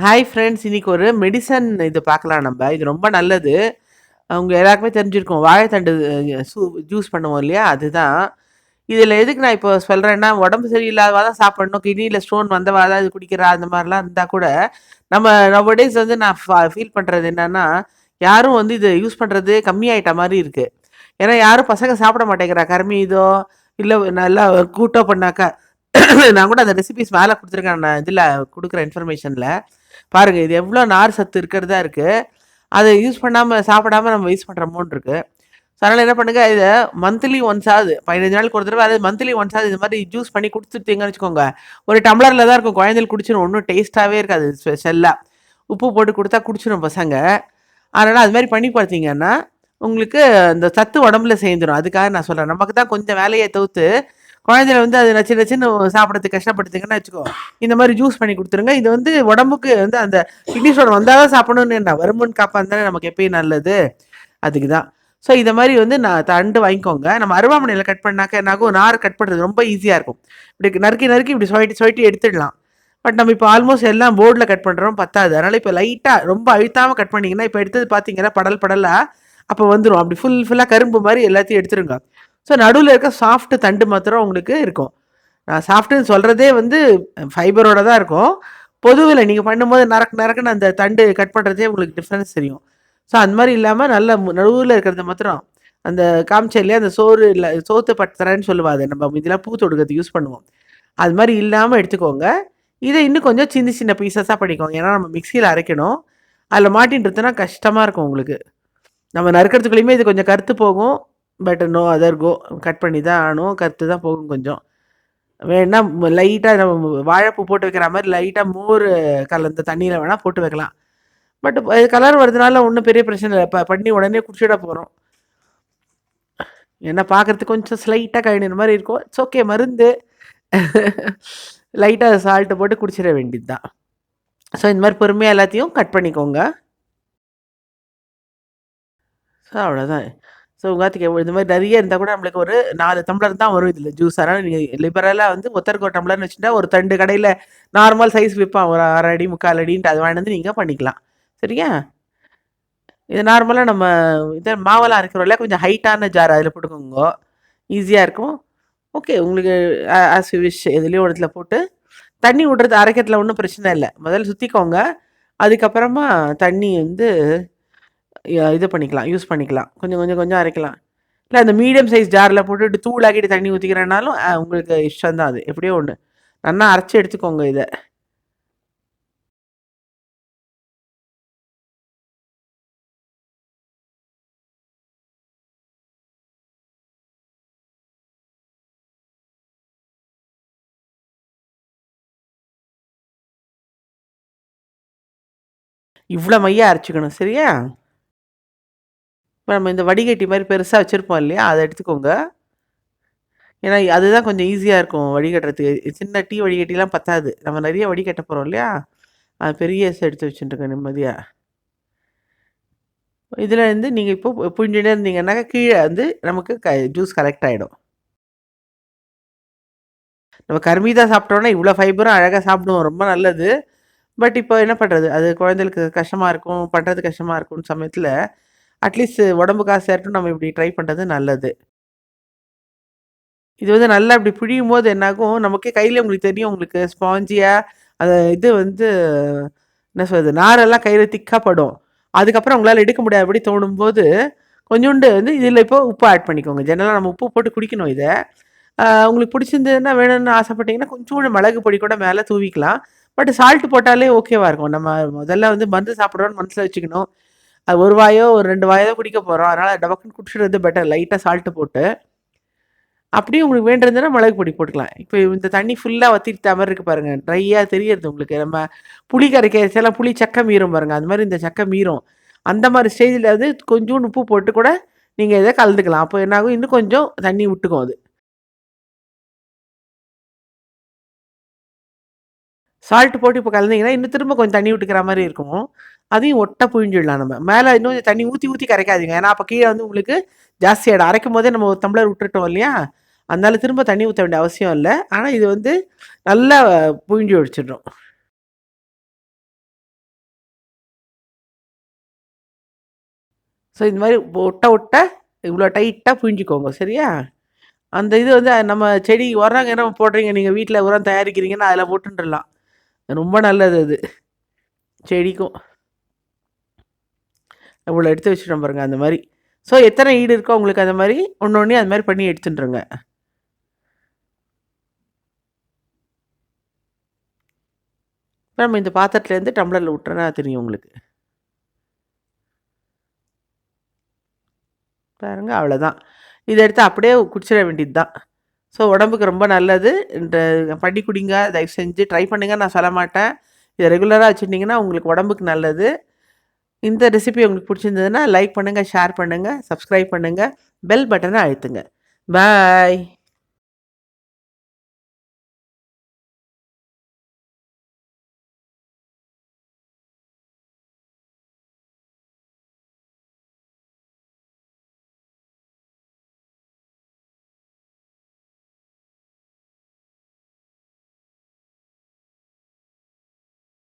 Hi friends இன்றைக்கி ஒரு medicine இது பார்க்கலாம் நம்ம. இது ரொம்ப நல்லது. அவங்க எல்லாருக்குமே தெரிஞ்சிருக்கும். வாழைத்தண்டு சூ ஜூஸ் பண்ணுவோம் இல்லையா? அதுதான். இதில் எதுக்கு நான் இப்போ சொல்கிறேன்னா உடம்பு சரியில்லாதவா தான் சாப்பிடணும். கிட்னியில் ஸ்டோன் வந்தவா தான் இது குடிக்கிறா அந்த மாதிரிலாம் இருந்தால் கூட நம்ம நம்ம டேஸ் வந்து நான் ஃபீல் பண்ணுறது என்னென்னா யாரும் வந்து இது யூஸ் பண்ணுறது கம்மியாயிட்ட மாதிரி இருக்குது ஏன்னா யாரும் பசங்க சாப்பிட மாட்டேங்கிறா. கருமி இதோ இல்லை நல்லா கூட்டோ பண்ணாக்கா நான் கூட அந்த ரெசிபிஸ் மேலே கொடுத்துருக்கேன். நான் இதில் கொடுக்குற இன்ஃபர்மேஷனில் பாருங்கள் இது எவ்வளோ நார் சத்து இருக்கிறதா இருக்குது அதை யூஸ் பண்ணாமல் சாப்பிடாம நம்ம யூஸ் பண்ணுறமோன்னு இருக்குது ஸோ அதனால் என்ன பண்ணுங்கள் இதை மந்த்லி ஒன்ஸ் ஆகுது. பதினஞ்சு நாளுக்கு ஒரு தடவை அதாவது மந்த்லி ஒன்ஸ் ஆகுது. இது மாதிரி ஜூஸ் பண்ணி கொடுத்துட்டீங்கன்னு வச்சுக்கோங்க. ஒரு டம்ளரில் தான் இருக்கும். குழந்தைகள் குடிச்சிடும் ஒன்றும் டேஸ்ட்டாகவே இருக்காது. ஸ்பெஷலாக உப்பு போட்டு கொடுத்தா குடிச்சிடும் பசங்க. அதனால் அது மாதிரி பண்ணி பார்த்தீங்கன்னா உங்களுக்கு அந்த சத்து உடம்புல சேர்ந்துடும் அதுக்காக நான் சொல்கிறேன் நமக்கு தான் கொஞ்சம் வேலையை தவிர்த்து குழந்தைல வந்து அது நச்சு நச்சுன்னு சாப்பிட்றதுக்கு கஷ்டப்படுத்துங்கன்னு வச்சுக்கோ. இந்த மாதிரி ஜூஸ் பண்ணி கொடுத்துருங்க. இது வந்து உடம்புக்கு வந்து அந்த கிட்னி ஸ்டோன் வந்தால் தான் சாப்பிடணும்னு என்ன? வருமுன் காப்பான் தானே நமக்கு எப்பயும் நல்லது. அதுக்கு தான். ஸோ இதை மாதிரி வந்து நான் தண்டு வாங்கிக்கோங்க. நம்ம அருவாமனையில் கட் பண்ணாக்க என்னாகும்? நார் கட் பண்ணுறது ரொம்ப ஈஸியாக இருக்கும். இப்படி நறுக்கி நறுக்கி இப்படி சொயிட்டு சொயிட்டு எடுத்துடலாம். பட் நம்ம இப்போ ஆல்மோஸ்ட் எல்லாம் போர்டில் கட் பண்ணுறோம் பத்தாது. அதனால் இப்போ லைட்டாக ரொம்ப அழுத்தாமல் கட் பண்ணிங்கன்னா இப்போ எடுத்தது பார்த்தீங்கன்னா படல் படலாக அப்போ வந்துடும் அப்படி ஃபுல் ஃபுல்லாக கரும்பு மாதிரி எல்லாத்தையும் எடுத்துருங்க. ஸோ நடுவில் இருக்க சாஃப்ட் தண்டு மாத்திரம் உங்களுக்கு இருக்கும். நான் சாஃப்ட்டுன்னு சொல்கிறதே வந்து ஃபைபரோட தான் இருக்கும். பொதுவில் நீங்கள் பண்ணும்போது நறக்கு நறக்குன்னு அந்த தண்டு கட் பண்ணுறதே உங்களுக்கு டிஃப்ரென்ஸ் தெரியும். ஸோ அந்த மாதிரி இல்லாமல் நல்ல நடுவில் இருக்கிறது மாத்திரம் அந்த காமிச்சல்லே அந்த சோறு இல்லை சோத்து சொல்லுவா சொல்லுவாது நம்ம இதெல்லாம் பூ தொடுக்கிறதுக்கு யூஸ் பண்ணுவோம். அது மாதிரி இல்லாமல் எடுத்துக்கோங்க. இதை இன்னும் கொஞ்சம் சின்ன சின்ன பீசஸாக பண்ணிக்கோங்க. ஏன்னா நம்ம மிக்சியில் அரைக்கணும். அதில் மாட்டின்றதுனா கஷ்டமாக இருக்கும் உங்களுக்கு. நம்ம நறுக்கிறதுக்குள்ளேயுமே இது கொஞ்சம் கருத்து போகும். But no other go cut பண்ணி தான் ஆகணும் கற்று தான் போகும் கொஞ்சம். வேணா லைட்டாக நம்ம வாழைப்பூ போட்டு வைக்கிற மாதிரி லைட்டாக மோர் கலந்த தண்ணியில் வேணால் போட்டு வைக்கலாம். பட் கலர் வரதுனால ஒன்றும் பெரிய பிரச்சனை இல்லை. இப்போ பண்ணி உடனே குடிச்சிட போகிறோம் ஏன்னா பார்க்குறதுக்கு கொஞ்சம் ஸ்லைட்டாக கழினிற மாதிரி இருக்கும். இட்ஸ் ஓகே மருந்து. லைட்டாக சால்ட்டு போட்டு குடிச்சிட வேண்டியது தான் ஸோ இந்த மாதிரி பொறுமையாக எல்லாத்தையும் கட் பண்ணிக்கோங்க. ஸோ அவ்வளோதான் ஸோ உங்காத்துக்கு எவ்வளோ இந்த மாதிரி நிறைய இருந்தால் கூட நம்மளுக்கு ஒரு நாலு டம்ளர் தான் வரும் இதில் ஜூஸ் அதனால் நீங்கள் லிபரலாக வந்து ஒத்தருக்கு ஒரு டம்ளர்னு வச்சுட்டா ஒரு ரெண்டு கடையில் நார்மல் சைஸ் விற்பான் ஒரு அரை அடி முக்கால் அடின்ட்டு அது வாங்கினது நீங்கள் பண்ணிக்கலாம். சரியா? இது நார்மலாக நம்ம இதை மாவெல்லாம் அரைக்கிறோம்ல கொஞ்சம் ஹைட்டான ஜார் அதில் போட்டுக்கோங்க. ஈஸியாக இருக்கும். ஓகே உங்களுக்கு ஆஸ் யூ விஷ் எதுலேயும் ஒரு இடத்துல போட்டு தண்ணி விடுறது அரைக்கிறதுல ஒன்றும் பிரச்சனை இல்லை. முதல்ல சுற்றிக்கோங்க அதுக்கப்புறமா தண்ணி வந்து இது பண்ணிக்கலாம் யூஸ் பண்ணிக்கலாம். கொஞ்சம் கொஞ்சம் கொஞ்சம் அரைக்கலாம். இல்லை அந்த மீடியம் சைஸ் ஜாரில் போட்டுட்டு தூளாக்கிட்டு தண்ணி ஊற்றிக்கிறனாலும் உங்களுக்கு இஷ்டம் தான் அது. எப்படியோ ஒன்று நல்லா அரைச்சி எடுத்துக்கோங்க இதை. இவ்வளோ மையாக அரைச்சிக்கணும் சரியா? நம்ம இந்த வடிகட்டி மாதிரி பெருசாக வச்சுருப்போம் இல்லையா? அதை எடுத்துக்கோங்க. ஏன்னா அதுதான் கொஞ்சம் ஈஸியாக இருக்கும் வடிகட்டுறதுக்கு. சின்ன டீ வடிகட்டிலாம் பத்தாது. நம்ம நிறைய வடிகட்ட போகிறோம் இல்லையா? அது பெரிய எடுத்து வச்சுட்டுருக்கேன் நிம்மதியாக இதில் இருந்து நீங்கள் இப்போ புழிஞ்சுட்டே இருந்தீங்கன்னாக்கா கீழே வந்து நமக்கு க ஜூஸ் கரெக்ட் ஆகிடும் நம்ம கருமீதா சாப்பிட்டோன்னா இவ்வளோ ஃபைபரும் அழகாக சாப்பிடுவோம். ரொம்ப நல்லது. பட் இப்போ என்ன பண்ணுறது அது குழந்தைகளுக்கு கஷ்டமாக இருக்கும் பண்ணுறது கஷ்டமாக இருக்கும்னு சமயத்தில் அட்லீஸ்ட் உடம்பு காசு சேரட்டும் நம்ம இப்படி ட்ரை பண்ணுறது நல்லது. இது வந்து நல்லா இப்படி புழியும் போது என்னாகும்? நமக்கே கையில் உங்களுக்கு தெரியும் உங்களுக்கு ஸ்பாஞ்சியாக அந்த இது வந்து என்ன சொல்கிறது நாரெல்லாம் கையில் திக்காக படும். அதுக்கப்புறம் உங்களால் எடுக்க முடியாது அப்படி தோணும்போது கொஞ்சோண்டு வந்து இதில் இப்போ உப்பு ஆட் பண்ணிக்கோங்க. ஜெனரலாக நம்ம உப்பு போட்டு குடிக்கணும் இதை. உங்களுக்கு பிடிச்சிருந்ததுன்னா வேணும்னு ஆசைப்பட்டீங்கன்னா கொஞ்சோண்டு மிளகு பொடி கூட மேலே தூவிக்கலாம். பட் சால்ட் போட்டாலே ஓகேவாக இருக்கும். நம்ம முதல்ல வந்து மருந்து சாப்பிட்றோன்னு மனசில் வச்சுக்கணும். அது ஒரு வாயோ ஒரு ரெண்டு வாயோ குடிக்க போகிறோம் அதனால் டபக்குன்னு குடிச்சிடுறது பெட்டர் லைட்டாக சால்ட்டு போட்டு அப்படியே உங்களுக்கு வேண்டியிருந்ததுன்னா மிளகு பொடி போட்டுக்கலாம். இப்போ இந்த தண்ணி ஃபுல்லாக வத்திட்டு மாதிரி இருக்குது பாருங்கள் ட்ரையாக தெரியறது உங்களுக்கு. நம்ம புளி கரைக்கிறச்செல்லாம் புளி சக்கை மீறும் பாருங்கள் அது மாதிரி இந்த சக்கை மீறும். அந்த மாதிரி ஸ்டேஜில் வந்து கொஞ்சோண்டு உப்பு போட்டு கூட நீங்கள் இதை கலந்துக்கலாம். அப்போ என்னாகும்? இன்னும் கொஞ்சம் தண்ணி விட்டுக்கும் அது. சால்ட் போட்டு இப்போ கலந்தீங்கன்னா இன்னும் திரும்ப கொஞ்சம் தண்ணி விட்டுக்கிற மாதிரி இருக்கும். அதையும் ஒட்ட புழிஞ்சிடலாம் நம்ம. மேலே இன்னும் தண்ணி ஊற்றி ஊற்றி கரைக்காதீங்க. ஏன்னா அப்போ கீழே வந்து உங்களுக்கு ஜாஸ்தி ஆகிடும் அரைக்கும் போதே நம்ம ஒரு டம்ளர் விட்டுட்டோம் இல்லையா? அதனால் திரும்ப தண்ணி ஊற்ற வேண்டிய அவசியம் இல்லை. ஆனால் இது வந்து நல்லா புழிஞ்சு ஒழிச்சிடும் ஸோ இந்த மாதிரி ஒட்டை ஒட்ட இவ்வளோ டைட்டாக புழிஞ்சிக்கோங்க. சரியா? அந்த இது வந்து நம்ம செடி உரங்க என்ன போடுறீங்க? நீங்கள் வீட்டில் உரம் தயாரிக்கிறீங்கன்னா அதில் போட்டுன்றலாம். ரொம்ப நல்லது அது. செடிக்கும். இவ்வளோ எடுத்து வச்சுட்டோம் பாருங்க அந்த மாதிரி. ஸோ எத்தனை ஈடு இருக்கோ உங்களுக்கு அந்த மாதிரி ஒன்று ஒன்றே அது மாதிரி பண்ணி எடுத்துட்டுருங்க. இப்ப நம்ம இந்த பாத்திரத்துலேருந்து டம்ளரில் விட்டுறனா தெரியும் உங்களுக்கு. பாருங்க அவ்வளோதான் இதை எடுத்து அப்படியே குடிச்சிட வேண்டியது தான் ஸோ உடம்புக்கு ரொம்ப நல்லது. இந்த பண்ணி குடிங்க தயவு செஞ்சு ட்ரை பண்ணுங்க. நான் சொல்ல மாட்டேன். இதை ரெகுலராக வச்சுருந்தீங்கன்னா உங்களுக்கு உடம்புக்கு நல்லது. இந்த ரெசிபி உங்களுக்கு பிடிச்சிருந்ததுன்னா லைக் பண்ணுங்கள் ஷேர் பண்ணுங்கள் சப்ஸ்கிரைப் பண்ணுங்கள் பெல் பட்டனை அழுத்துங்க. பாய்